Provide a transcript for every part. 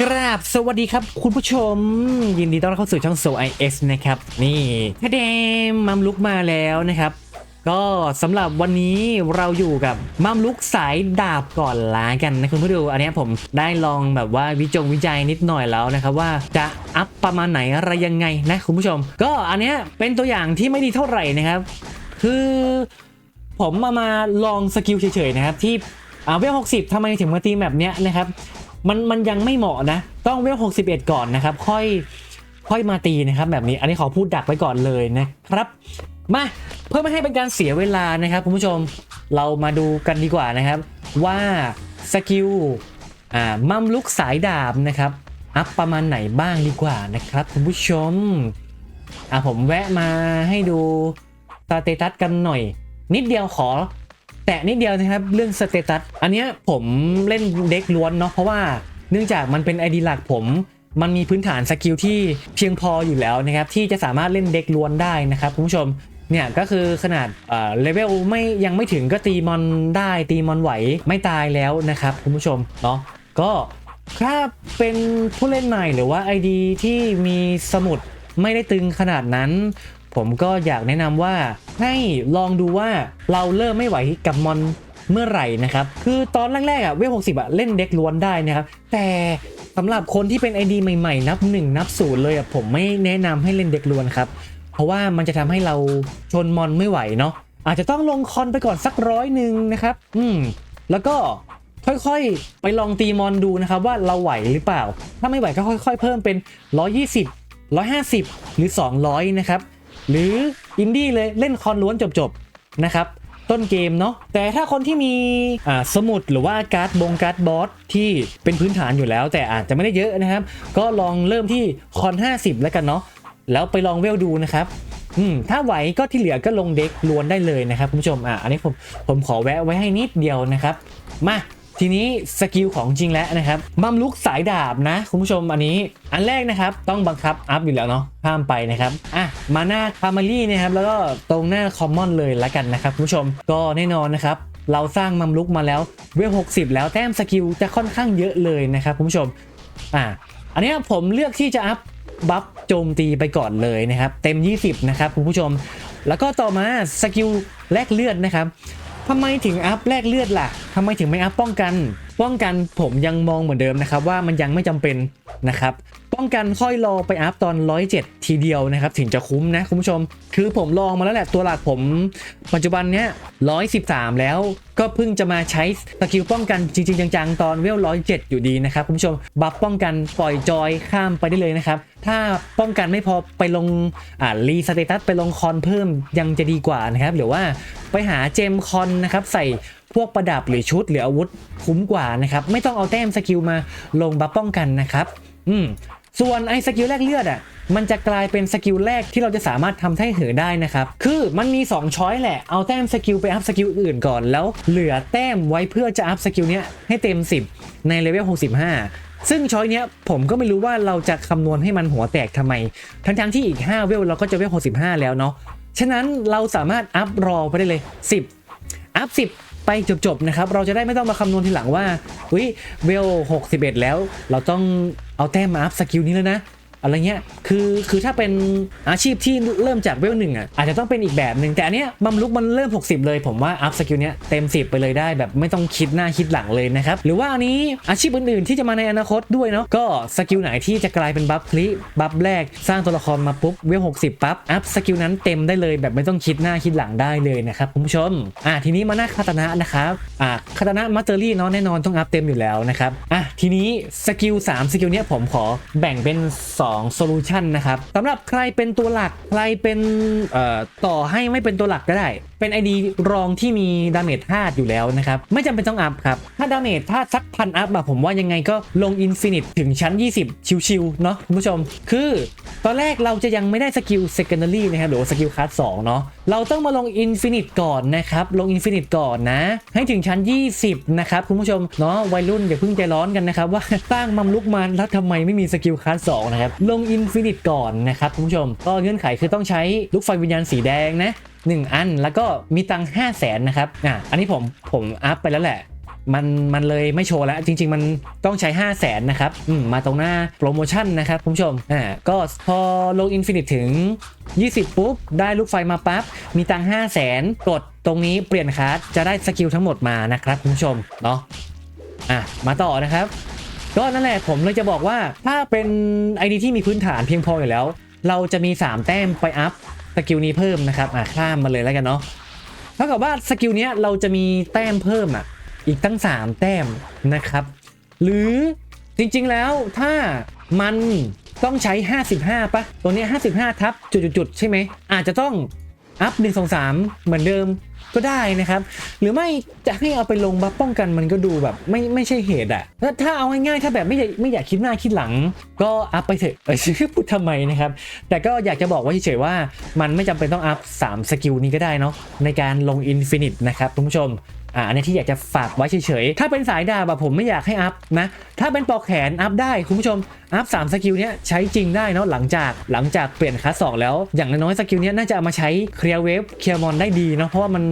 ครับสวัสดีครับ คุณผู้ชม ยินดีต้อนรับเข้าสู่ช่องโซไอเอสนะครับ นี่ทะเดมมัมลุกมาแล้วนะครับ ก็สำหรับวันนี้เราอยู่กับมัมลุกสายดาบก่อนล้ากันนะคุณผู้ดูอันนี้ผมได้ลองแบบว่าวิจงวิจัยนิดหน่อยแล้วนะครับว่าจะอัพประมาณไหนอะไรยังไงนะคุณผู้ชม ก็อันนี้เป็นตัวอย่างที่ไม่ดีเท่าไหร่นะครับ คือผมมามาลองสกิลเฉยๆนะครับที่อ่าเวลหกสิบทำไมถึงมาตีแบบเนี้ยนะครับ มันมันยังไม่เหมาะนะ ต้องเวล61 ก่อนนะครับ ค่อยค่อยมาตีนะครับ แบบนี้อันนี้ขอพูดดักไว้ก่อนเลยนะครับ มาเพื่อไม่ให้เป็นการเสียเวลานะครับคุณผู้ชมเรามาดูกันดีกว่านะครับ ว่าสกิลอ่ามัมลุกสายดาบนะครับอัพประมาณไหนบ้างดีกว่านะครับคุณผู้ชมอ่าผมแวะมาให้ดูสเตตัสกันหน่อย นิดเดียวขอ แตะนิดเดียวนะครับเรื่องสเตตัสอันนี้ผมเล่นเด็กล้วนเนาะเพราะว่าเนื่องจากมันเป็นไอดีหลักผมมันมีพื้นฐานสกิลที่เพียงพออยู่แล้วนะครับที่จะสามารถเล่นเด็กล้วนได้นะครับคุณผู้ชมเนี่ยก็คือขนาดเอ่อเลเวลไม่ยังไม่ถึงก็ตีมอนได้ตีมอนไหวไม่ตายแล้วนะครับคุณผู้ชมเนาะก็ถ้าเป็นผู้เล่นใหม่หรือว่า ID ที่มีสมุดไม่ได้ตึงขนาดนั้น ผมก็อยากแนะนำว่าให้ลองดูว่าเราเริ่มไม่ไหวกับมอนเมื่อไหร่นะครับ คือตอนแรกๆอะเวลหกสิบอะเล่นเด็กล้วนได้นะครับ แต่สำหรับคนที่เป็น ID ใหม่ๆ นับ 1 นับศูนย์เลยอะผมไม่แนะนำให้เล่นเด็กล้วนครับ เพราะว่ามันจะทำให้เราชนมอนไม่ไหวเนาะอาจจะต้องลงคอนไปก่อนสักร้อยหนึ่งนะครับ อืม แล้วก็ค่อยๆ ไปลองตีมอนดูนะครับว่าเราไหวหรือเปล่า ถ้าไม่ไหวก็ค่อยๆ เพิ่มเป็น 120 150 หรือ 200 นะครับ หรืออินดี้เลยเล่นคอนล้วนจบๆนะครับต้นเกมเนาะแต่ถ้าคนที่มีสมุดหรือว่าการ์ดบงการ์ดบอสที่เป็นพื้นฐานอยู่แล้ว แต่อาจจะไม่ได้เยอะนะครับ ก็ลองเริ่มที่คอน 50 แล้วกันเนาะแล้วไปลองเวลดูนะครับอืมถ้าไหวก็ที่เหลือก็ลงเด็กล้วนได้เลยนะครับคุณผู้ชมอะอันนี้ผมผมขอแวะไว้ให้นิดเดียวนะครับ มา ทีนี้สกิลของจริงแล้วนะครับบัมลุกสายดาบนะ คุณผู้ชมอันนี้อันแรกนะครับต้องบังคับอัพอยู่แล้วเนาะห้ามไปนะครับอะมาหน้าคามารี่นะครับแล้วก็ตรงหน้าคอมมอนเลยละกันนะครับคุณผู้ชมก็แน่นอนนะครับเราสร้างมัมลุกมาแล้วเวล60 แล้วแต้มสกิลจะค่อนข้างเยอะเลยนะครับคุณผู้ชมอะอันนี้ผมเลือกที่จะอัพบัฟโจมตีไปก่อนเลยนะครับ เต็ม 20 นะครับคุณผู้ชม แล้วก็ต่อมาสกิลแลกเลือดนะครับ ทำไมถึงอัพแลกเลือดล่ะทำไมถึงไม่อัพป้องกัน ป้องกันผมยังมองเหมือนเดิมนะครับว่ามันยังไม่จำเป็นนะครับ ป้องกันค่อยรอไปอัพตอน 107 ทีเดียวนะครับถึงจะคุ้มนะคุณผู้ชม คือผมลองมาแล้วแหละตัวหลักผม ปัจจุบันเนี้ย113 แล้วก็เพิ่งจะมาใช้สกิลป้องกันจริง ๆ จังๆ ตอนเวล107 อยู่ดีนะครับคุณผู้ชมบัฟป้องกันปล่อยจอยข้ามไปได้เลยนะครับ ถ้าป้องกันไม่พอไปลงอ่ารีสเตตัสไปลงคอนเพิ่มยังจะดีกว่านะครับหรือว่าไปหาเจมคอนนะครับใส่พวกประดับหรือชุดหรืออาวุธคุ้มกว่านะครับ ไม่ต้องเอาแต้มสกิลมาลงบัฟป้องกันนะครับ อืม ส่วนไอ้สกิลแรกเลือดอะมันจะกลายเป็นสกิลแรกที่เราจะสามารถทำให้เหอได้นะครับ คือมันมี 2 ช้อยแหละ เอาแต้มสกิลไปอัพสกิลอื่นก่อนแล้วเหลือแต้มไว้เพื่อจะอัพสกิลเนี้ยให้เต็ม 10 ในเลเวล 65 ซึ่งช้อยเนี้ยผมก็ไม่รู้ว่าเราจะคำนวณให้มันหัวแตกทำไม ทั้งๆที่อีก 5 เวลเราก็จะเวล 65 แล้วเนาะ ฉะนั้นเราสามารถอัพรอไปได้เลย 10 อัพ 10 ไปจบๆนะครับ เราจะได้ไม่ต้องมาคำนวณทีหลังว่าวิเวล 61 แล้ว เราต้องเอาแต้มมาอัพสกิลนี้แล้วนะ อะไรเงี้ยคือคือถ้าเป็นอาชีพที่เริ่มจากเวลหนึ่งอะอาจจะต้องเป็นอีกแบบหนึ่งแต่อันเนี้ยบัมลุกมันเริ่ม 60 เลย ผมว่าอัพสกิลเนี้ยเต็ม 10 ไปเลยได้แบบไม่ต้องคิดหน้าคิดหลังเลยนะครับหรือว่าอันนี้อาชีพอื่นๆ ที่จะมาในอนาคตด้วยเนาะก็สกิลไหนที่จะกลายเป็นบัฟคลิบัฟแรกสร้างตัวละครมาปุ๊บเวล60ปั๊บอัพสกิลนั้นเต็มได้เลยแบบไม่ต้องคิดหน้าคิดหลังได้เลยนะครับคุณผู้ชมอะทีนี้มาหน้าคาตนะนะครับอะคาตนะมาสเตอรี่เนาะแน่นอนต้องอัพเต็มอยู่แล้วนะครับอะทีนี้สกิล3สกิลเนี้ยผมขอแบ่งเป็น2สองโซลูชันนะครับสำหรับใครเป็นตัวหลักใครเป็นต่อให้ไม่เป็นตัวหลักก็ได้ เป็น ID รองที่มีดาเมจธาตุอยู่แล้วนะครับ ไม่จำเป็นต้องอัพครับ ถ้าดาเมจธาตุสักพันอัพอะผมว่ายังไงก็ลงอินฟินิตถึงชั้น 20 ชิวๆเนาะคุณผู้ชม คือ ตอนแรกเราจะยังไม่ได้สกิล secondary นะครับหรือว่าสกิลคัส2เนาะเราต้องมาลงอินฟินิตก่อนนะครับ ลงอินฟินิตก่อนนะ ให้ถึงชั้น 20 นะครับคุณผู้ชมเนาะวัยรุ่นอย่าเพิ่งใจร้อนกันนะครับ ว่าสร้างมัมลุกมาแล้วทำไมไม่มีสกิลคัส2นะครับลงอินฟินิตก่อนนะครับคุณผู้ชมก็เงื่อนไขคือต้องใช้ลูกไฟวิญญาณสีแดงนะ 1 อันแล้วก็มีตังค์5 0 0แสนนะครับอะอันนี้ผมผมอัพไปแล้วแหละมันมันเลยไม่โชว์แล้ว จริง ๆ มันต้องใช้ 5 0 0แสนนะครับอืมมาตรงหน้าโปรโมชั่นนะครับคุณผู้ชมอ่าก็พอลงอินฟินิตถึง 20 ปุ๊บ ได้ลูกไฟมาปั๊บ มีตังค์5 0 0แสนกดตรงนี้เปลี่ยนคาร์ดจะได้สกิลทั้งหมดมานะครับคุณผู้ชมเนาะอะมาต่อนะครับ ก็นั่นแหละผมเลยจะบอกว่าถ้าเป็น ID ที่มีพื้นฐานเพียงพออยู่แล้ว เราจะมี 3 แต้มไปอัพ กิลนี้เพิ่มนะครับอะข้ามมาเลยแล้วกันเนาะเท่ากับว่าสกิลเนี้ยเราจะมีแต้มเพิ่มอะอีกตั้ง 3 แต้มนะครับ หรือจริงๆแล้วถ้ามันต้องใช้ 55ปะตัวเนี้ย55 ทับจุดๆใช่ไหมอาจจะต้อง อัพ1 2 3เหมือนเดิมก็ได้นะครับ หรือไม่จะให้เอาไปลงบัฟป้องกันมันก็ดูแบบไม่ไม่ใช่เหตุอะถ้าถ้าเอาง่ายๆถ้าแบบไม่อยากไม่อยากคิดหน้าคิดหลัง ก็อัพไปเถอะเออพูดทำไมนะครับ แต่ก็อยากจะบอกว่าเฉยๆว่า มันไม่จำเป็นต้องอัพ3สกิลนี้ก็ได้เนาะในการลงอินฟินิตนะครับคุณผู้ชม อ่าอันนี้ที่อยากจะฝากไว้เฉยๆ ถ้าเป็นสายดาบอะผมไม่อยากให้อัพนะ ถ้าเป็นปอกแขนอัพได้คุณผู้ชม อัพ3สกิลเนี้ยใช้จริงได้เนาะหลังจากหลังจากเปลี่ยนคลาสสองแล้ว อย่างน้อยสกิลเนี้ยน่าจะเอามาใช้เคลียร์เวฟเคลียร์มอนได้ดีเนาะเพราะว่ามัน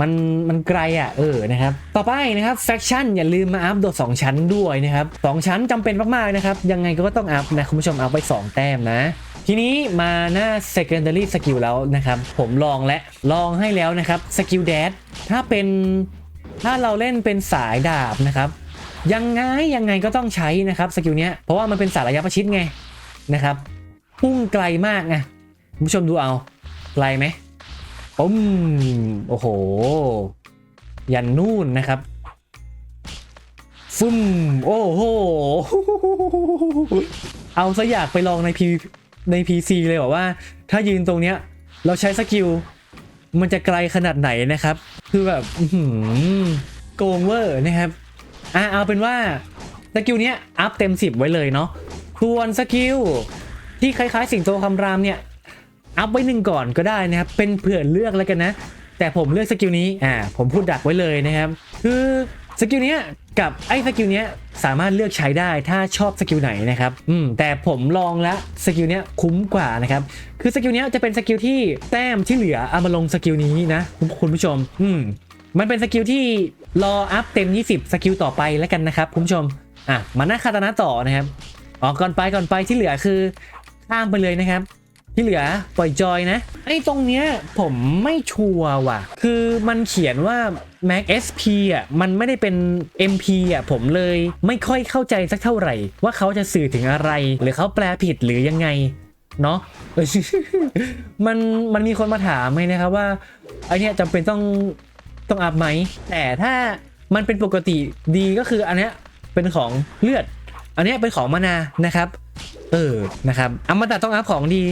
มันมันไกลอะเออนะครับต่อไปนะครับแฟคชั่นอย่าลืมมาอัพโดด2ชั้นด้วยนะครับสองชั้นจำเป็นมากๆนะครับยังไงก็ต้องอัพนะคุณผู้ชมอัพไว้2แต้มนะทีนี้มาหน้า secondary skill แล้วนะครับ ผมลองและลองให้แล้วนะครับ สกิลแดดถ้าเป็น ถ้าเราเล่นเป็นสายดาบนะครับ ยังไงยังไงก็ต้องใช้นะครับสกิลเนี้ยเพราะว่ามันเป็นสายระยะประชิดไงนะครับพุ่งไกลมากไงคุณผู้ชมดูเอาไกลไหมปุ้มโอ้โห ยันนู่นนะครับฟึ่มโอ้โห เอาซะอยากไปลองในพีใน PC เลยบอกว่า ถ้ายืนตรงเนี้ย เราใช้สกิล มันจะไกลขนาดไหนนะครับ คือแบบอื้อหือโกงเวอร์นะครับอ่าเอาเป็นว่าสกิลเนี้ยอัพเต็ม 10 ไว้เลยเนาะครวนสกิลที่คล้ายๆ สิงโตคำรามเนี่ยอัพไว้หนึ่งก่อนก็ได้นะครับ เป็นเผื่อเลือกแล้วกันนะ แต่ผมเลือกสกิลนี้อ่าผมพูดดักไว้เลยนะครับ คือสกิลเนี้ย กับไอ้สกิลเนี้ยสามารถเลือกใช้ได้ถ้าชอบสกิลไหนนะครับอืมแต่ผมลองแล้วสกิลเนี้ยคุ้มกว่านะครับคือสกิลเนี้ยจะเป็นสกิลที่แต้มที่เหลือเอามาลงสกิลนี้นะคุณผู้ชม อืมมันเป็นสกิลที่รออัพเต็ม 20 สกิลต่อไปแล้วกันนะครับคุณผู้ชมอะมาหน้าคาตานะต่อนะครับอ๋อก่อนไปก่อนไปที่เหลือคือข้ามไปเลยนะครับ ที่เหลือปล่อยจอยนะ ไอ้ตรงเนี้ยผมไม่ชัวร์ว่ะ คือมันเขียนว่า Mac SP อะมันไม่ได้เป็น MP อะผมเลยไม่ค่อยเข้าใจสักเท่าไหร่ ว่าเขาจะสื่อถึงอะไร หรือเขาแปลผิดหรือยังไงเนาะมันมันมีคนมาถามไหมนะครับว่าไอเนี้ยจำเป็นต้องต้องอัพไหม แต่ถ้ามันเป็นปกติดีก็คืออันเนี้ยเป็นของเลือด อันเนี้ยเป็นของมานานะครับ เออนะครับอมตะต้องอัพของดี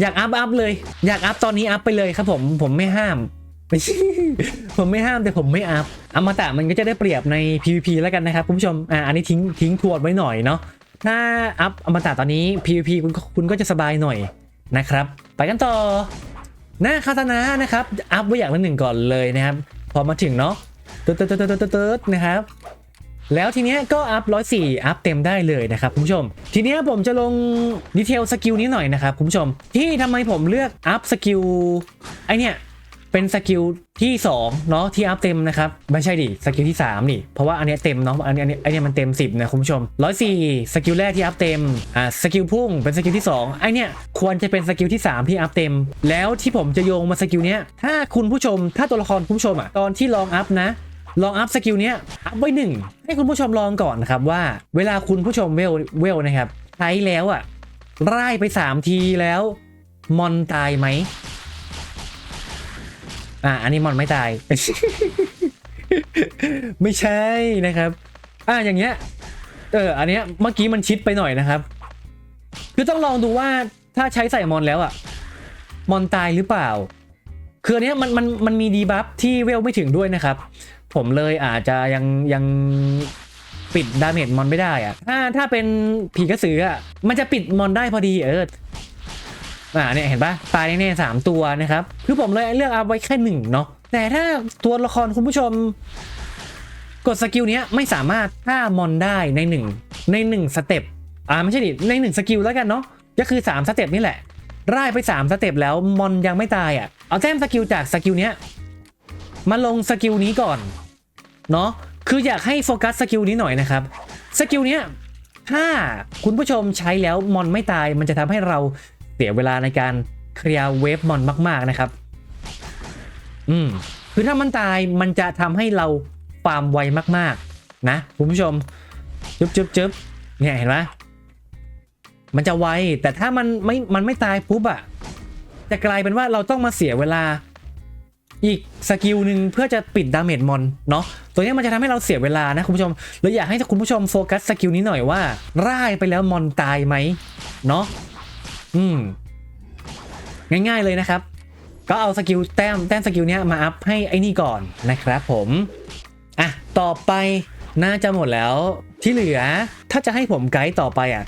อยากอัพอัพเลย อยากอัพตอนนี้อัพไปเลยครับผมผมไม่ห้ามไม่ใช่ผมไม่ห้ามแต่ผมไม่อัพอมตะมันก็จะได้เปรียบใน PVP แล้วกันนะครับคุณผู้ชมอ่าอันนี้ทิ้งทิ้งทวนไว้หน่อยเนาะถ้าอัพอมตะตอนนี้ PVP คุณคุณก็จะสบายหน่อยนะครับ ไปกันต่อหน้าคาตานะนะครับ อัพไว้อย่างละหนึ่งก่อนเลยนะครับ พอมาถึงเนาะตึ๊ดตึ๊ดตึ๊ดตึ๊ดตึ๊ดตึ๊ดนะครับ แล้วทีเนี้ยก็อัพ104อัพเต็มได้เลยนะครับคุณผู้ชม ทีเนี้ยผมจะลงดีเทลสกิลนี้หน่อยนะครับคุณผู้ชม ที่ทำไมผมเลือกอัพสกิลไอเนี้ยเป็นสกิลที่2เนาะที่อัพเต็มนะครับไม่ใช่ดิสกิลที่3นี่เพราะว่าอันเนี้ยเต็มเนาะอันเนี้ยอันเนี้ยอันเนี้ยมันเต็ม 10นะคุณผู้ชม104สกิลแรกที่อัพเต็มอ่าสกิลพุ่งเป็นสกิลที่2ไอเนี้ยควรจะเป็นสกิลที่ 3 ที่อัพเต็ม แล้วที่ผมจะโยงมาสกิลเนี้ยถ้าคุณผู้ชมถ้าตัวละครคุณผู้ชมอะตอนที่ลองอัพนะ ลองอัพสกิลเนี้ยอัพไว้หนึ่งให้คุณผู้ชมลองก่อนนะครับว่า เวลาคุณผู้ชมเวลเวลนะครับใช้แล้วอะไล่ไป 3 ทีแล้วมอนตายไหมอะอันนี้มอนไม่ตาย ไม่ใช่นะครับอะอย่างเงี้ยเอออันเนี้ยเมื่อกี้มันชิดไปหน่อยนะครับคือต้องลองดูว่าถ้าใช้ใส่มอนแล้วอะมอนตายหรือเปล่าคืออันเนี้ยมันมันมันมีดีบัฟที่เวลไม่ถึงด้วยนะครับ ผมเลยอาจจะยังยังปิดดาเมจมอนไม่ได้อะถ้าถ้าเป็นผีกระสืออะมันจะปิดมอนได้พอดีเอออ่าเนี่ยเห็นปะตายแน่ๆสามตัวนะครับ คือผมเลยเลือกเอาไว้แค่หนึ่งเนาะแต่ถ้าตัวละครคุณผู้ชม กดสกิลเนี้ยไม่สามารถฆ่ามอนได้ในหนึ่งในหนึ่งสเต็ปอ่าไม่ใช่ดิในหนึ่งสกิลแล้วกันเนาะก็คือสามสเต็ปนี่แหละไล่ไป3สเต็ปแล้วมอนยังไม่ตายอะเอาแต้มสกิลจากสกิลเนี้ย มาลงสกิลนี้ก่อนเนาะคืออยากให้โฟกัสสกิลนี้หน่อยนะครับสกิลเนี้ยถ้าคุณผู้ชมใช้แล้วมอนไม่ตาย มันจะทำให้เราเสียเวลาในการเคลียร์เวฟมอนมาก ๆนะครับ อืมคือถ้ามันตายมันจะทำให้เราฟาร์มไวมาก ๆ นะคุณผู้ชมจึ๊บจึ๊บจึ๊บเนี่ยเห็นไหมมันจะไวแต่ถ้ามันไม่มันไม่ตายปุ๊บอะจะกลายเป็นว่าเราต้องมาเสียเวลา อีกสกิลหนึ่งเพื่อจะปิดดาเมจมอนเนาะตัวนี้มันจะทำให้เราเสียเวลานะคุณผู้ชมเลยอยากให้คุณผู้ชมโฟกัสสกิลนี้หน่อยว่าร่ายไปแล้วมอนตายไหมเนาะอืมง่ายๆเลยนะครับ ก็เอาสกิลแต้มแต้มสกิลเนี้ยมาอัพให้ไอ้นี่ก่อนนะครับผมอะต่อไปน่าจะหมดแล้วที่เหลือถ้าจะให้ผมไกด์ต่อไปอะ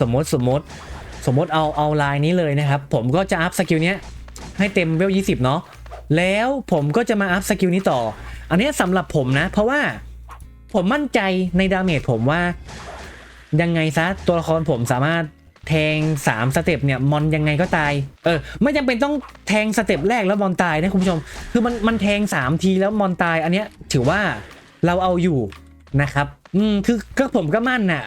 สมมติสมมติสมมติเอาเอาลายนี้เลยนะครับ ผมก็จะอัพสกิลเนี้ยให้เต็มเวล 20 เนาะ แล้วผมก็จะมาอัพสกิลนี้ต่อ อันนี้สำหรับผมนะ เพราะว่าผมมั่นใจในดาเมจผมว่า ยังไงซะตัวละครผมสามารถแทง 3 สเต็ปเนี่ยมอนยังไงก็ตาย เออ ไม่จำเป็นต้องแทงสเต็ปแรกแล้วมอนตายนะคุณผู้ชม คือมันมันแทง 3 ทีแล้วมอนตาย อันเนี้ยถือว่าเราเอาอยู่นะครับ อืม คือก็ผมก็มั่นน่ะ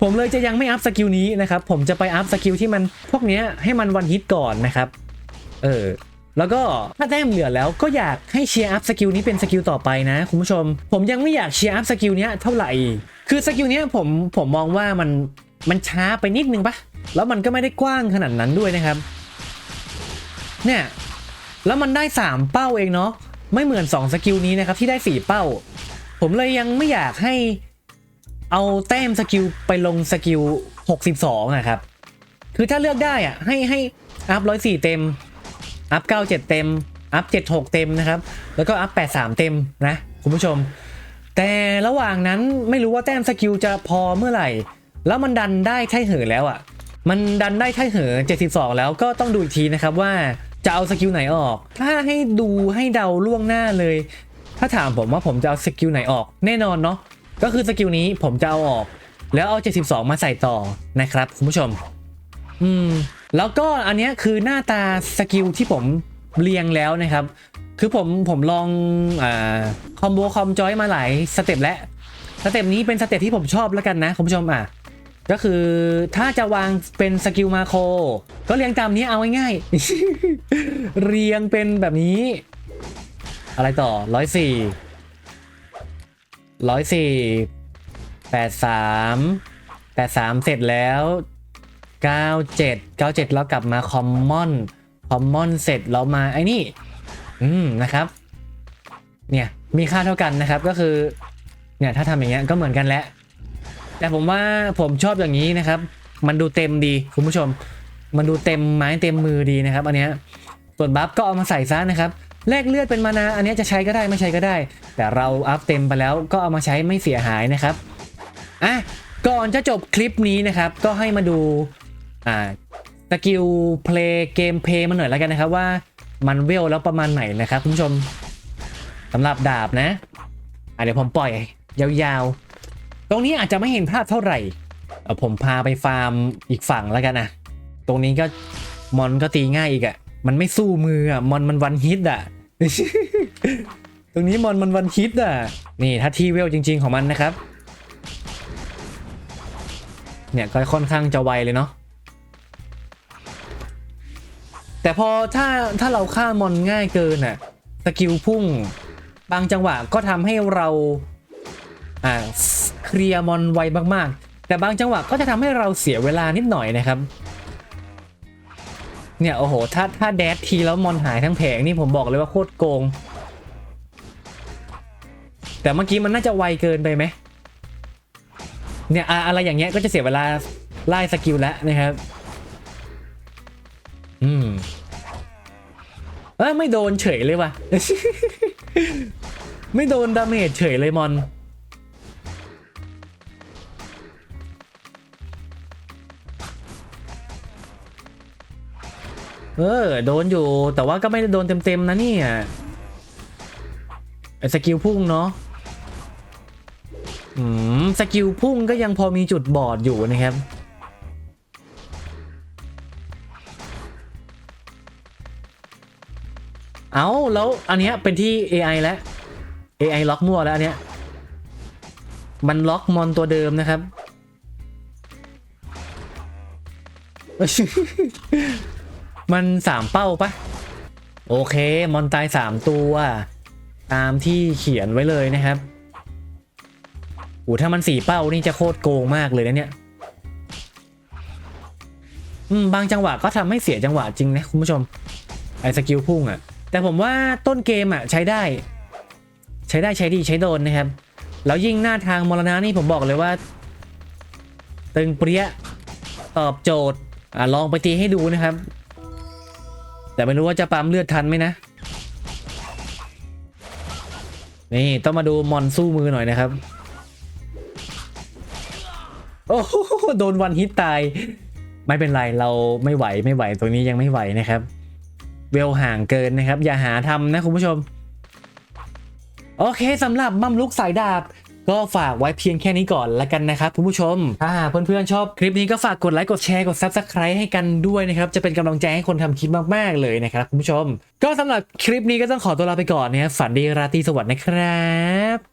ผมเลยจะยังไม่อัพสกิลนี้นะครับ ผมจะไปอัพสกิลที่มันพวกเนี้ยให้มันวันฮิตก่อนนะครับ เออแล้วก็ถ้าแต้มเหลือแล้วก็อยากให้เชียร์อัพสกิลนี้เป็นสกิลต่อไปนะคุณผู้ชม ผมยังไม่อยากเชียร์อัพสกิลนี้เท่าไหร่ คือสกิลนี้ผมผมมองว่ามันมันช้าไปนิดนึงปะแล้วมันก็ไม่ได้กว้างขนาดนั้นด้วยนะครับ เนี่ยแล้วมันได้ 3 เป้าเองเนาะไม่เหมือน 2 สกิลนี้นะครับที่ได้ 4 เป้า ผมเลยยังไม่อยากให้เอาแต้มสกิลไปลงสกิล 62นะครับ คือถ้าเลือกได้อะให้ให้อัพ104 เต็ม อัพ 97 เต็ม อัพ 76 เต็มนะครับ แล้วก็อัพ 83 เต็มนะ คุณผู้ชม แต่ระหว่างนั้นไม่รู้ว่าแต้มสกิลจะพอเมื่อไหร่ แล้วมันดันได้ไท่เหือแล้วอะ่ะ มันดันได้ไท่เหือ72 แล้วก็ต้องดูอีกทีนะครับว่าจะเอาสกิลไหนออก ถ้าให้ดูให้เดาล่วงหน้าเลย ถ้าถามผมว่าผมจะเอาสกิลไหนออก แน่นอนเนาะ ก็คือสกิลนี้ผมจะเอาออก แล้วเอา 72 มาใส่ต่อนะครับคุณผู้ชม อืม แล้วก็อันนี้คือหน้าตาสกิลที่ผมเรียงแล้วนะครับ คือผมผมลองอคอมโบคอมจอยมาหลายสเต็ปแล้วสเต็ปนี้เป็นสเต็ปที่ผมชอบแล้วกันนะคุณผู้ชมอะก็คือถ้าจะวางเป็นสกิลมาโคก็เรียงตามนี้เอาง่ายๆ เรียงเป็นแบบนี้ อะไรต่อร้อยสี่ร้อยสี่แปดสามแปดสามเสร็จแล้ว 97 97 แล้วกลับมาคอมมอนคอมมอนเสร็จแล้วมาไอ้นี่ อืมนะครับ เนี่ย มีค่าเท่ากันนะครับก็คือ เนี่ยถ้าทำอย่างเงี้ยก็เหมือนกันแหละแต่ผมว่าผมชอบอย่างนี้นะครับ มันดูเต็มดีคุณผู้ชม มันดูเต็มไม้เต็มมือดีนะครับ อันเนี้ยส่วนบัฟก็เอามาใส่ซะนะครับแลกเลือดเป็นมานา อันเนี้ยจะใช้ก็ได้ไม่ใช้ก็ได้ แต่เราอัพเต็มไปแล้วก็เอามาใช้ไม่เสียหายนะครับอะก่อนจะจบคลิปนี้นะครับ ก็ให้มาดู อ่าสกิลเพลย์เกมเพลย์มาหน่อยแล้วกันนะครับว่ามันเวลแล้วประมาณไหนนะครับคุณผู้ชมสำหรับดาบนะอะเดี๋ยวผมปล่อยยาวๆ ตรงนี้อาจจะไม่เห็นภาพเท่าไหร่ผมพาไปฟาร์มอีกฝั่งแล้วกันนะตรงนี้ก็มอนก็ตีง่ายอีกอะ่ะ มันไม่สู้มืออะ่ะมอนมันวันฮิตอะ ตรงนี้มอนมันวันฮิตอะ นี่ถ้าที่เวลจริง ๆของมันนะครับ เนี่ยก็ค่อนข้างจะไวเลยเนาะ แต่พอถ้าถ้าเราฆ่ามอนง่ายเกินอะสกิลพุ่ง บางจังหวะก็ทำให้เราอ่าเคลียร์มอนไวมากๆ แต่บางจังหวะก็จะทำให้เราเสียเวลานิดหน่อยนะครับเนี่ยโอ้โหถ้าถ้าแดดทีแล้วมอนหายทั้งแผงนี่ผมบอกเลยว่าโคตรโกง แต่เมื่อกี้มันน่าจะไวเกินไปไหมเนี่ยอะอะไรอย่างเงี้ยก็จะเสียเวลาไล่สกิลแล้วนะครับ ไม่โดนเฉยเลยว่ะ ไม่โดนดาเมจเฉยเลยมอน เออ โดนอยู่ แต่ว่าก็ไม่ได้โดนเต็มๆนะนี่ไอสกิลพุ่งเนาะอืมสกิลพุ่งก็ยังพอมีจุดบอดอยู่นะครับ เอาแล้วอันเนี้ยเป็นที่ AI แล้ว AI ล็อกมั่วแล้วอันเนี้ย มันล็อกมอนตัวเดิมนะครับ มันสามเป้าปะโอเค มอนตายสามตัว ตามที่เขียนไว้เลยนะครับโอ้ถ้ามันสี่เป้านี่จะโคตรโกงมากเลยนะเนี่ยบางจังหวะก็ทำให้เสียจังหวะจริงนะคุณผู้ชม ไอ้สกิลพุ่งอะ่ะ แต่ผมว่าต้นเกมอะใช้ได้ ใช้ได้ใช้ดีใช้โดนนะครับ แล้วยิ่งหน้าทางมรณะนี่ผมบอกเลยว่า ตึงเปรี้ยตอบโจทย์อะลองไปตีให้ดูนะครับ แต่ไม่รู้ว่าจะปั๊มเลือดทันไหมนะนี่ ต้องมาดูมอนสู้มือหน่อยนะครับ โอ้โหโดนวันฮิตตาย ไม่เป็นไรเราไม่ไหวไม่ไหวตรงนี้ยังไม่ไหวนะครับ เวลห่างเกินนะครับ อย่าหาทำนะคุณผู้ชม โอเคสำหรับมัมลุกสายดาบก็ฝากไว้เพียงแค่นี้ก่อนละกันนะครับคุณผู้ชม ถ้าเพื่อนๆชอบคลิปนี้ก็ฝากกดไลค์กดแชร์กด Subscribe ให้กันด้วยนะครับ จะเป็นกำลังใจให้คนทำคลิปมากๆเลยนะครับคุณผู้ชม ก็สำหรับคลิปนี้ก็ต้องขอตัวลาไปก่อนนะครับฝันดีราตรีสวัสดิ์นะครับ